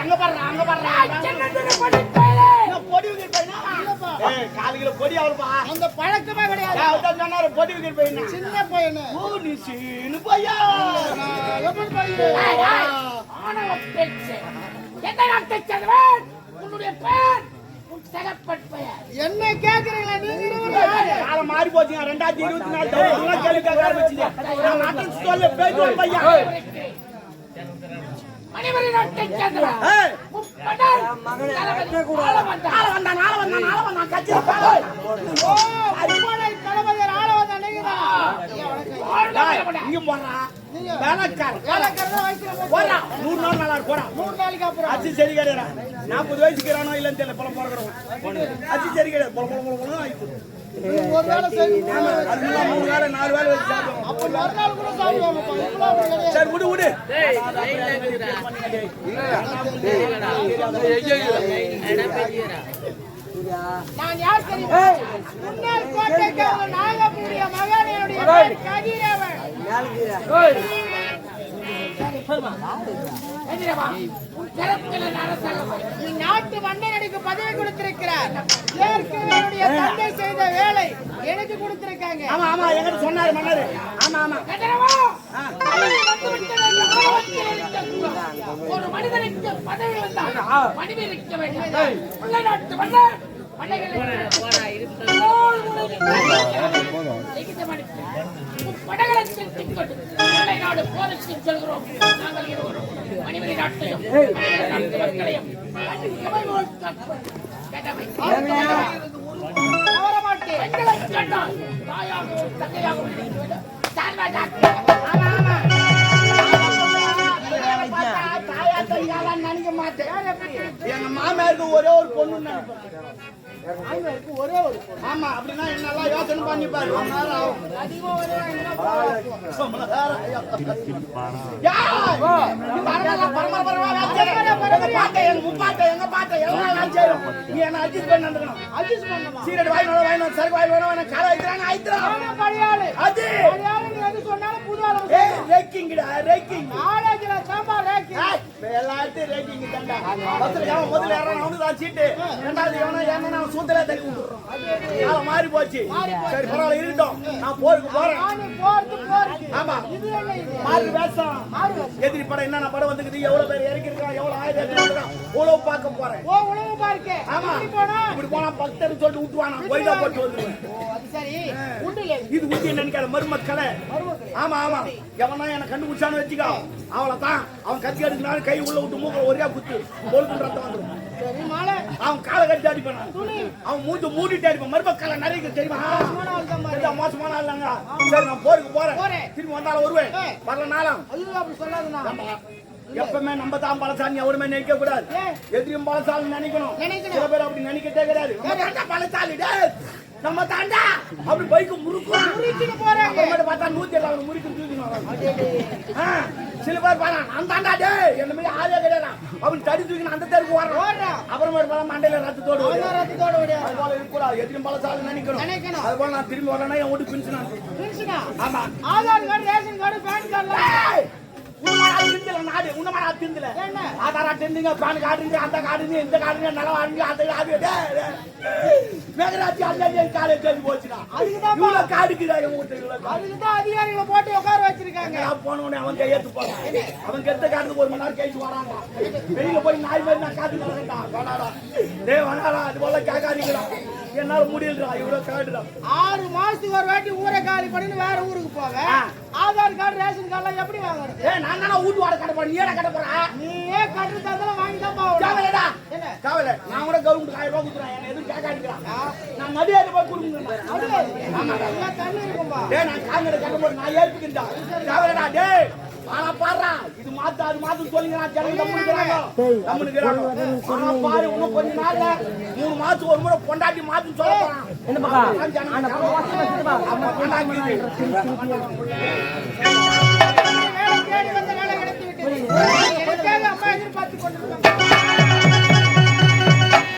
அங்க பாரு அங்க பாரு. பொடி பொடி அவளுப்பா அந்த பழக்கமே கிடையாது. அவர் சொன்னாரு பொடி விக்கெட் பையனா சின்ன பையனு. ஓ நீ சீனு பையா. பேச்சு. என்ன கேக்குறீங்களா நீங்க மாறி போச்சுங்க. ரெண்டாயிரத்தி இருபத்தி நாலு கேள்வி கேட்க ஆரம்பிச்சீங்க நான் நாட்டுக்கு சொல்ல பேசுவேன் பையா மணிமணி நாட்டை சேர்ந்தவன் இங்க போறான் நூறு நாள் நல்லா போறான் மூணு நாளைக்கு அப்புறம். அச்சு சரி கிடையாது நாற்பது வயசுக்குறானோ இல்லன்னு தெரியல பழம் பிறக்கிறவன் அச்சு சரி கிடையாது. ஒரு வேளை மூணு வேலை நாலு வேலை வச்சு சாப்பிடுவோம் அப்ப மறுநாள் கூட சாப்பிடுவாங்கப்பா இப்பெல்லாம் அப்படி கிடையாது சரி விடு விடு. நான் யார் தெரியுமா? முன்னாள் கோட்டைக்கு கதிரவன். இந்நாட்டு மன்னனுக்கு பதவி கொடுத்திருக்கிறார். ஏற்கனவே தந்தை செய்த வேலை எனக்கு கொடுத்திருக்காங்க. ஆமா ஆமா என்கிட்ட சொன்னாரு மன்னாரு. ஆமா ஆமா. ஒரு மனிதனுக்கு பதவி வந்தால் இருக்க வேண்டும். நாட்டு மன்னர் மன்னர்களை நாடு போருக்கு செல்கிறோம் நாங்கள் இருவரும் மணிமணி நாட்டையும் ஒரே ஒரு பொண்ணு ஒரே ஒரு. ஆமா அப்படின்னா என்னெல்லாம் யோசனை பண்ணி பாரு முப்பாட்டை, எங்க பாட்டை, எல்லாம் செய்யணும். நீ என்ன adjust பண்ணி நடந்துக்கணும். adjust பண்ணணுமா? சீரட் வாங்கி வேணும், வாங்கி வேணும், சரக்கு வாங்கி வேணும், வேணும், காலை வைக்கிறாங்க, ஆயிடுறாங்க. நானே பழைய ஆளு. அது. பழைய ஆளு நீ எது சொன்னாலும் புது ஆளு ஏய், raking-டா, raking. நாலேஜ்ல சாம்பார் ரேக்கி. எல்லாத்தையும் raking தான்டா. பஸ்ல எவன் முதல்ல ஏறானோ அவனுக்கு தான் சீட்டு. ரெண்டாவது எவனோ ஏறினானோ அவன் சூத்திலே தள்ளி விட்டுறான். காலம் மாறி போச்சு சரி பரவாயில்ல இருக்கட்டும் நான் போருக்கு போறேன் மாறு வேஷம். எதிரி படம் என்னென்ன படம் வந்துக்குது? எவ்வளவு பேர் இறக்கிருக்கான் எவ்வளவு ஆயுதம் உழவு பார்க்க போறேன். ஓ, உணவு பார்க்க. ஆமா. இப்படி போனா? பக்தர் சொல்லிட்டு விட்டுவானா கோயிலா போட்டு வந்துருவேன். இது. ஊத்தி நினைக்காத மருமக்களை. ஆமா ஆமா. எவனா என்ன கண்டுபிடிச்சான்னு வச்சுக்கோ. அவ்வளவுதான். அவன் கத்தி அடிக்கிறான் கை உள்ள விட்டு மூக்க ஒரே குத்து. கொழுக்கு ரத்தம் வந்துடும். அவன் காலை கட்டி அடிப்பான். அவன் மூஞ்சி மூடிட்டு அடிப்பான். மருமக்களை நிறைய தெரியுமா? கொஞ்சம் மோசமான ஆள் சரி நான் போருக்கு போறேன். திரும்பி வந்தாலும் வருவேன் ஏய். வரல நாளும் ஐயோ, அப்படி சொல்லாதண்ணா. எப்பவுமே நம்ம தான் பலசாலி எவருமே நினைக்க கூடாது? எதிரியும் பலசாலி நினைக்கணும். சில பேர் அப்படி நினைக்கட்டே கிடையாது பலசாலி. நம்ம தாண்டா அப்படி பைக்கு முறுக்கும் முறிச்சுட்டு போறாங்க. அப்புறமேட்டு பார்த்தா நூத்தி எல்லாம் முறுக்கு தூக்கின்னு வராங்க. சில பேர் பாரு நான் தாண்டா டேய் என்ன மாதிரி ஆளே கிடையாது அவன் தடி தூக்கின்னு அந்த தெருக்கு வர்றான் ஓடுறான். அப்புறமேட்டு பார்த்தா மண்டையில ரத்தத்தோடு ரத்தத்தோட விடு. அது போல இருக்கக்கூடாது எதிரியும் பலசாலி நினைக்கணும் நினைக்கணும். அது போல நான் திரும்பி வரேன்னா என் வீட்டு பின்சனா? ஆமா Aadhaar card ration card PAN கார்டுலாம் நாடு உன்னமாடா திண்டுல என்ன? ஆதாரா திண்டுங்க பான் கார்டுங்க அந்த கார்டுங்க இந்த கார்டுங்க நிலம் வாங்குங்க அந்த கார்டு மேகராட்சி அந்த காலை கேள்வி போச்சுடா. அதுக்குதான் இவ்வளவு காடுக்குடா என் வீட்டு இவ்வளவு காடு. அதுக்கு தான் அதிகாரிகளை போட்டு உட்கார வச்சிருக்காங்க. போன உடனே அவன் கையெழுத்து போறான் அவன் கெட்ட காட்டுக்கு ஒரு மணி நேரம் கழிச்சு வராங்க வெளியில போய் நாய் மாதிரி நான் காத்து வரேன்டா வேணாடா டேய் வேணாடா அது போல கேட்காதீங்களா என்னால முடியலடா இவ்வளவு காடுடா. ஆறு மாசத்துக்கு ஒரு வாட்டி ஊரை காலி பண்ணிட்டு வேற ஊருக்கு போவேன். ஆதார் கார்டு ரேஷன் கார்டுலாம் எப்படி வாங்குறது ஏய் நான் தானே வீட்டு வாட கடை போறேன் நீ ஏடா கடை போறா நீயே கட்டுறது அதெல்லாம் வாங்கி தான் போகணும் காவலடா. என்ன? காவல நான் கூட கவர்மெண்ட் ஆயிரம் ரூபாய் கொடுக்குறேன் என்ன எதுவும் கேட்காதுக்கிறான் நான் நதியாரி போய் அது எல்லாம் தண்ணி இருக்கும்பா? டேய் நான் காங்கட கட்ட போட்டு நான் ஏற்பிக்கின்றா காவலடா டேய். ஆனா பாடுறா. இது மாத்து அது மாத்து சொல்லுங்க. நான் ஜனங்க தம்முனுக்குறாங்க. தம்முனுக்குறாங்க. ஆனா பாரு இன்னும் கொஞ்ச நாள்ல மூணு மாசம் ஒரு முறை பொண்டாட்டி மாத்து சொல்ல போறான். என்ன பக்கா? அவன் பொண்டாட்டி. அம்மா எதிர்பார்த்து கொண்டிருக்காங்க